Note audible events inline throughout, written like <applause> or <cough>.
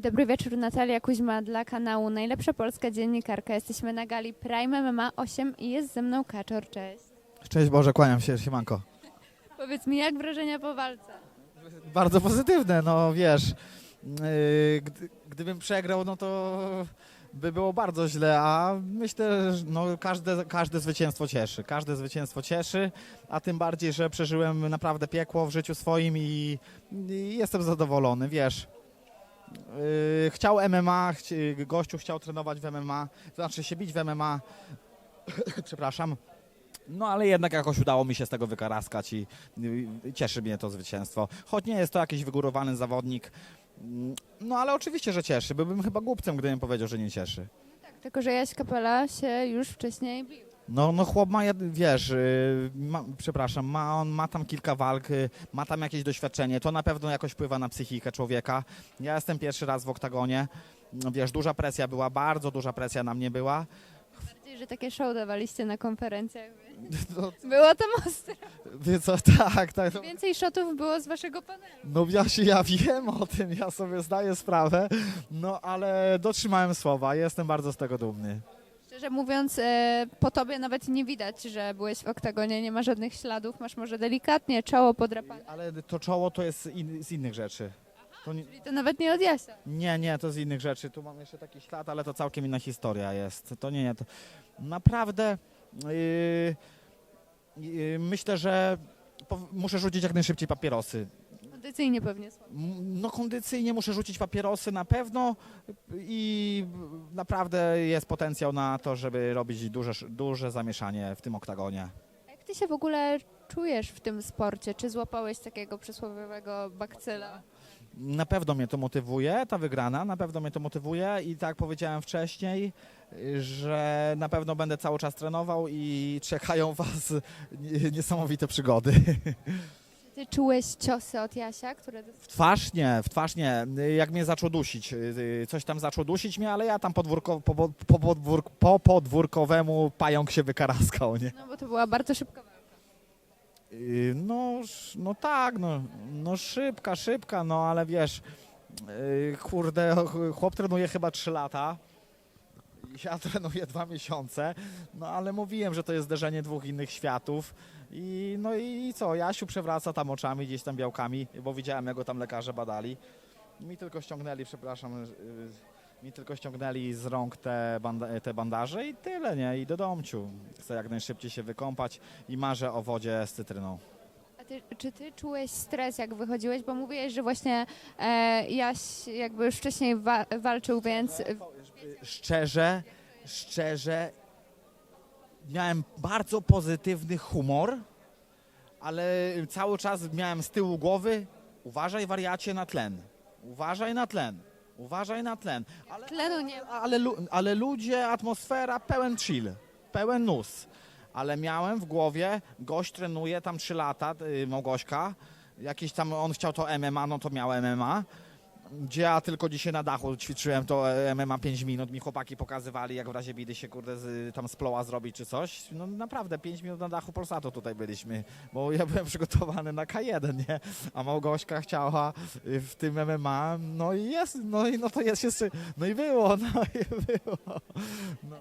Dobry wieczór, Natalia Kuźma dla kanału Najlepsza Polska Dziennikarka. Jesteśmy na gali Prime MMA 8 i jest ze mną Kaczor. Cześć. Cześć Boże, kłaniam się, siemanko. Powiedz mi, jak wrażenia po walce? Bardzo pozytywne, no wiesz, yy, gdy, gdybym przegrał, no to by było bardzo źle, a myślę, że no, każde, każde zwycięstwo cieszy, każde zwycięstwo cieszy, a tym bardziej, że przeżyłem naprawdę piekło w życiu swoim i, i jestem zadowolony, wiesz. Yy, chciał MMA, chci- gościu chciał trenować w MMA, to znaczy się bić w MMA, <coughs> przepraszam, no ale jednak jakoś udało mi się z tego wykaraskać i, i cieszy mnie to zwycięstwo. Choć nie jest to jakiś wygórowany zawodnik, mm, no ale oczywiście, że cieszy. Byłbym chyba głupcem, gdybym powiedział, że nie cieszy. Tylko, że Jaś Kapela się już wcześniej bił. No, no chłop ma, jed- wiesz, yy, ma, przepraszam, ma, on ma tam kilka walk, yy, ma tam jakieś doświadczenie, to na pewno jakoś wpływa na psychikę człowieka. Ja jestem pierwszy raz w oktagonie, no, wiesz, duża presja była, bardzo duża presja na mnie była. Bardziej, że takie show dawaliście na konferencjach. No, Było tam ostro. wie co, <laughs> tak, tak. no. Więcej shotów było z waszego panelu. No ja się, ja wiem o tym, ja sobie zdaję sprawę, no ale dotrzymałem słowa, jestem bardzo z tego dumny. Szczerze mówiąc, e, po tobie nawet nie widać, że byłeś w oktagonie, nie ma żadnych śladów, masz może delikatnie czoło podrapane. Ale to czoło to jest in, z innych rzeczy. To nie, Czyli to nawet nie od Jasia. nie, nie, to z innych rzeczy. Tu mam jeszcze taki ślad, ale to całkiem inna historia jest. To nie, nie, to naprawdę yy, yy, myślę, że muszę rzucić jak najszybciej papierosy. Kondycyjnie pewnie słabo. No kondycyjnie muszę rzucić papierosy na pewno i naprawdę jest potencjał na to, żeby robić duże, duże zamieszanie w tym oktagonie. A Jak ty się w ogóle czujesz w tym sporcie? Czy złapałeś takiego przysłowiowego bakcyla? Na pewno mnie to motywuje, ta wygrana, na pewno mnie to motywuje i tak jak powiedziałem wcześniej, że na pewno będę cały czas trenował i czekają Was nie- <laughs> niesamowite przygody. <laughs> Ty czułeś ciosy od Jasia, które W twarz nie, w twarz nie. Jak mnie zaczął dusić, coś tam zaczął dusić mnie, ale ja tam podwórko, po, po, po, podwórk, po podwórkowemu pająk się wykaraskał, nie? No bo to była bardzo szybka walka. Yy, No, no tak, no, no szybka, szybka, no ale wiesz, yy, kurde, ch- chłop trenuje chyba 3 lata, ja <laughs> trenuję dwa miesiące, no ale mówiłem, że to jest zderzenie dwóch innych światów i no i co, Jasiu przewraca tam oczami, gdzieś tam białkami, bo widziałem, jak go tam lekarze badali. Mi tylko ściągnęli, przepraszam, yy, mi tylko ściągnęli z rąk te, banda- te bandaże i tyle, nie, i do domciu. Chcę jak najszybciej się wykąpać i marzę o wodzie z cytryną. Ty, czy ty czułeś stres, jak wychodziłeś? Bo mówiłeś, że właśnie e, Jaś jakby już wcześniej wa- walczył, więc Szczerze, szczerze, miałem bardzo pozytywny humor, ale cały czas miałem z tyłu głowy uważaj wariacie na tlen, uważaj na tlen, uważaj na tlen. Ale, tlenu nie ma. ale, lu- ale ludzie, atmosfera, pełen chill, pełen nus. Ale miałem w głowie, gość trenuje tam 3 lata, y, Małgośka, jakiś tam, on chciał to MMA, no to miał MMA. Gdzie ja tylko dzisiaj na dachu ćwiczyłem to e, MMA 5 minut, mi chłopaki pokazywali, jak w razie bidy się kurde z, tam z ploła zrobić czy coś. No naprawdę 5 minut na dachu Polsatu tutaj byliśmy, bo ja byłem przygotowany na K1, nie? A Małgośka chciała y, w tym MMA, no i jest, no i no to jest jeszcze, no i było, no i było.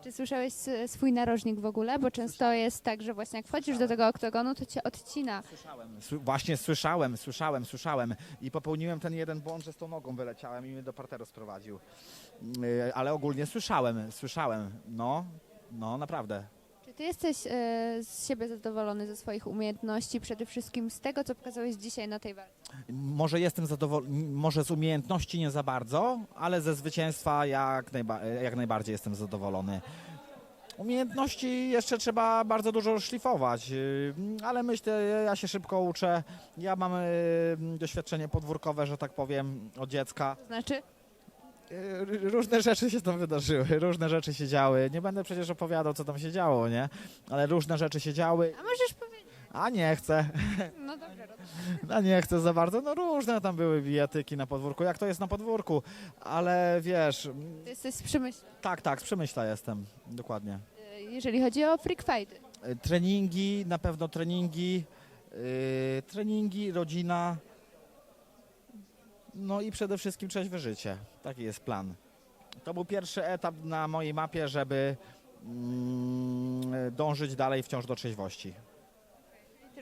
Czy słyszałeś s- swój narożnik w ogóle? Bo często jest tak, że właśnie jak wchodzisz do tego oktagonu, to cię odcina. Słyszałem, sły- właśnie słyszałem, słyszałem, słyszałem i popełniłem ten jeden błąd, że z tą nogą wyleciałem i mnie do parteru sprowadził. Yy, Ale ogólnie słyszałem, słyszałem, no, no naprawdę. Czy ty jesteś e, z siebie zadowolony ze swoich umiejętności, przede wszystkim z tego, co pokazałeś dzisiaj na tej walce? Może jestem zadowolony, może z umiejętności nie za bardzo, ale ze zwycięstwa jak, najba- jak najbardziej jestem zadowolony. Umiejętności jeszcze trzeba bardzo dużo szlifować, yy, ale myślę, ja się szybko uczę. Ja mam yy, doświadczenie podwórkowe, że tak powiem, od dziecka. To znaczy? Yy, Różne rzeczy się tam wydarzyły, różne rzeczy się działy. Nie będę przecież opowiadał, co tam się działo, nie? Ale różne rzeczy się działy, A możesz powiedzieć? A nie chcę. No dobrze. No nie chcę za bardzo. No różne tam były bijatyki na podwórku, jak to jest na podwórku. Ale wiesz, Ty jesteś z przemyślem. tak, tak, z Przemyśla jestem, dokładnie. E, Jeżeli chodzi o freak fighty. Y, Treningi, na pewno treningi, yy, treningi, rodzina. No i przede wszystkim trzeźwe życie. Taki jest plan. To był pierwszy etap na mojej mapie, żeby mm, dążyć dalej wciąż do trzeźwości.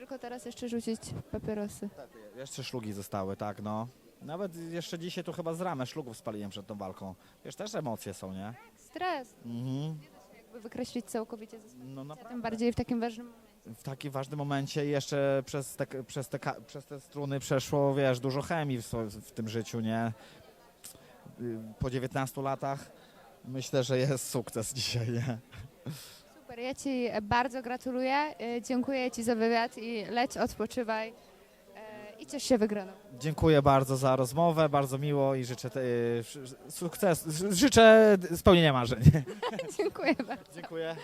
Tylko teraz jeszcze rzucić papierosy. Jeszcze szlugi zostały, tak, no. Nawet jeszcze dzisiaj tu chyba z ramę szlugów spaliłem przed tą walką. Wiesz, też emocje są, nie? Stres. Mhm. Jakby wykreślić całkowicie ze swojego No życia, naprawdę. tym bardziej w takim ważnym momencie. W takim ważnym momencie i jeszcze przez te, przez, te, ka- przez te struny przeszło, wiesz, dużo chemii w, w tym życiu, nie? Y, Po 19 latach myślę, że jest sukces <laughs> dzisiaj, nie? Super, ja Ci bardzo gratuluję. e, Dziękuję Ci za wywiad i leć, odpoczywaj e, i ciesz się wygraną. Dziękuję bardzo za rozmowę, bardzo miło i życzę te, y, sukces, życzę spełnienia marzeń. <laughs> <laughs> Dziękuję bardzo. Dziękuję.